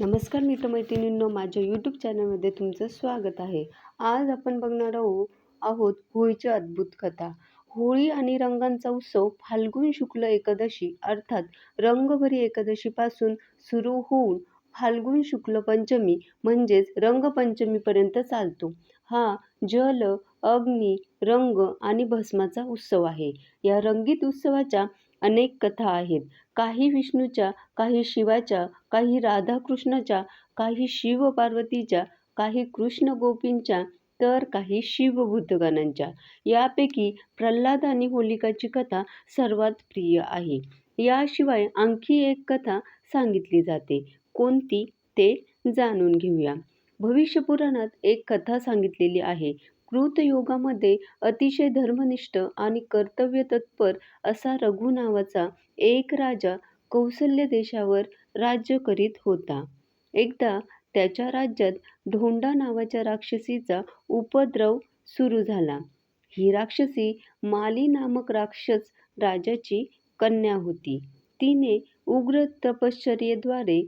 नमस्कार मित्रमैत्रिणींनो माझ्या यूट्यूब चॅनलमध्ये तुमचं स्वागत आहे. आज आपण बघणार आहो आहोत होळीची अद्भुत कथा. होळी आणि रंगांचा उत्सव फाल्गुन शुक्ल एकादशी अर्थात रंगभरी एकादशीपासून सुरू होऊन फाल्गुन शुक्ल पंचमी म्हणजेच रंगपंचमीपर्यंत चालतो. हा जल अग्नी रंग आणि भस्माचा उत्सव आहे. या रंगीत उत्सवाच्या अनेक कथा आहेत. काही विष्णूच्या काही शिवाच्या काही राधाकृष्णाच्या काही शिव पार्वतीच्या काही कृष्ण गोपींच्या तर काही शिवभूतगणांच्या. यापैकी प्रल्हाद आणि होलिकाची कथा सर्वात प्रिय आहे. याशिवाय आणखी एक कथा सांगितली जाते. कोणती? ते जाणून घेऊया. भविष्यपुराणात एक कथा सांगितलेली आहे. कृतयोगामध्ये अतिशय धर्मनिष्ठ आणि कर्तव्यतत्पर असा रघु नावाचा एक राजा कौसल्य देशावर राज्य करीत होता. एकदा त्याच्या राज्यात ढोंडा नावाच्या राक्षसीचा उपद्रव सुरू झाला. ही राक्षसी माली नामक राक्षस राजाची कन्या होती. तिने उग्र तपश्चर्येद्वारे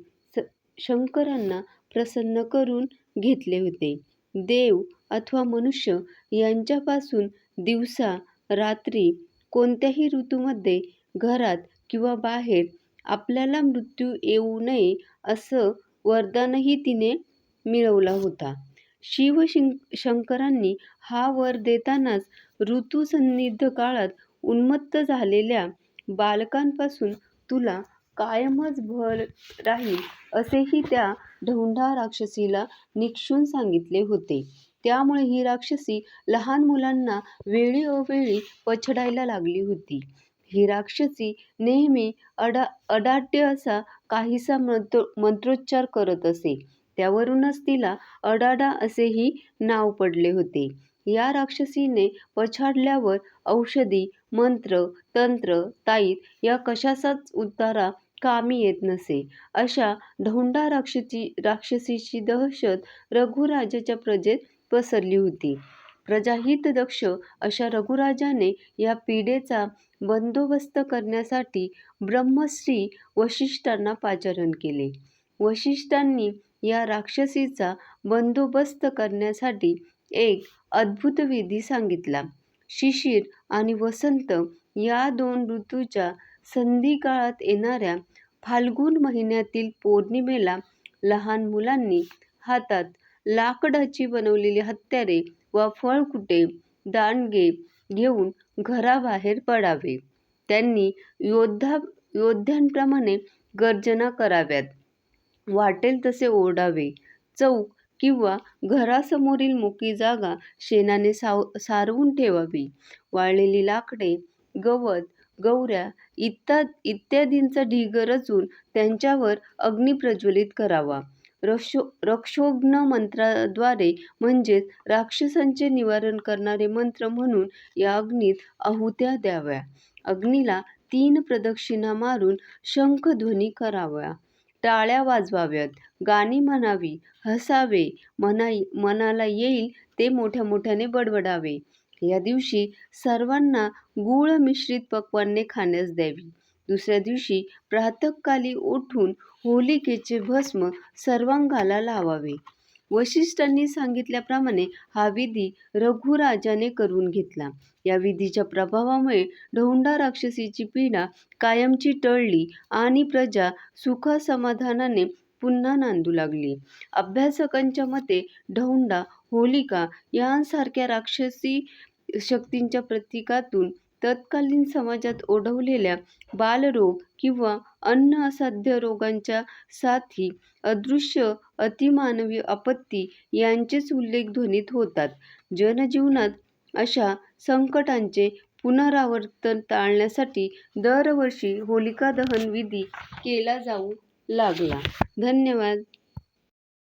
शंकरांना प्रसन्न करून घेतले होते. देव अथवा मनुष्य यांच्यापासून दिवसा रात्री कोणत्याही ऋतूमध्ये घरात किंवा बाहेर आपल्याला मृत्यू येऊ नये असं वरदानही तिने मिळवला होता. शिव शंकरांनी हा वर देतानाच ऋतुसन्निध काळात उन्मत्त झालेल्या बालकांपासून तुला कायमच भर राहील असेही त्या ढोंढा राक्षसीला निक्षून सांगितले होते. त्यामुळे ही राक्षसी लहान मुलांना वेळी अवेळी पछडायला लागली होती. ही राक्षसी नेहमी अडा अडाट्य असा काहीसा मंत्र मंत्रोच्चार करत असे. त्यावरूनच तिला अडाडा असेही नाव पडले होते. या राक्षसीने पछाडल्यावर औषधी मंत्र तंत्र ताईत या कशाचाच उतारा कामी येत नसे. अशा धोंडा राक्षसी राक्षसीची दहशत रघुराजाच्या प्रजेत पसरली होती. प्रजाहितदक्ष अशा रघुराजाने या पीडेचा बंदोबस्त करण्यासाठी ब्रह्मश्री वशिष्ठांना पाचारण केले. वशिष्ठांनी या राक्षसीचा बंदोबस्त करण्यासाठी एक अद्भुत विधी सांगितला. शिशिर आणि वसंत या दोन ऋतूच्या संधी काळात येणाऱ्या फाल्गुन महिन्यातील पौर्णिमेला लहान मुलांनी हातात लाकडाची बनवलेली हत्यारे वा फळकुटे दांडगे घेऊन घराबाहेर पडावे. त्यांनी योद्धा योद्ध्यांप्रमाणे गर्जना कराव्यात. वाटेल तसे ओरडावे. चौक किंवा घरासमोरील मोकळी जागा शेणाने साव सारवून ठेवावी. वाळलेली लाकडे गवत गौऱ्या इत्या इत्यादींचा ढीग रचून त्यांच्यावर अग्नी प्रज्वलित करावा. रक्षो रक्षोघ्न मंत्राद्वारे म्हणजेच राक्षसांचे निवारण करणारे मंत्र म्हणून या अग्नीत आहुत्या द्याव्या. अग्नीला तीन प्रदक्षिणा मारून शंखध्वनी करावा. टाळ्या वाजवाव्यात. गाणी म्हणावी. हसावे. मना मनाला येईल ते मोठ्या मोठ्याने बडबडावे. या दिवशी सर्वांना गूळ मिश्रित पक्वान्ने खाण्यास द्यावी. दुसऱ्या दिवशी प्रातःकाली उठून होलिकेचे भस्म सर्वांगाला लावावे. वशिष्ठांनी सांगितल्याप्रमाणे हा विधी रघुराजाने करून घेतला. या विधीच्या प्रभावामुळे ढोंडा राक्षसीची पीडा कायमची टळली आणि प्रजा सुखासमाधानाने पुन्हा नांदू लागली. अभ्यासकांच्या मते ढौंडा होलिका यांसारख्या राक्षसी शक्तींच्या प्रतीकातून तत्कालीन समाजात ओढवलेल्या बालरोग किंवा अन्न असाध्य रोगांच्या साथी अदृश्य अतिमानवी आपत्ती यांचेच उल्लेख ध्वनीत होतात. जनजीवनात अशा संकटांचे पुनरावर्तन टाळण्यासाठी दरवर्षी होलिका दहन विधी केला जाऊ लागला. धन्यवाद.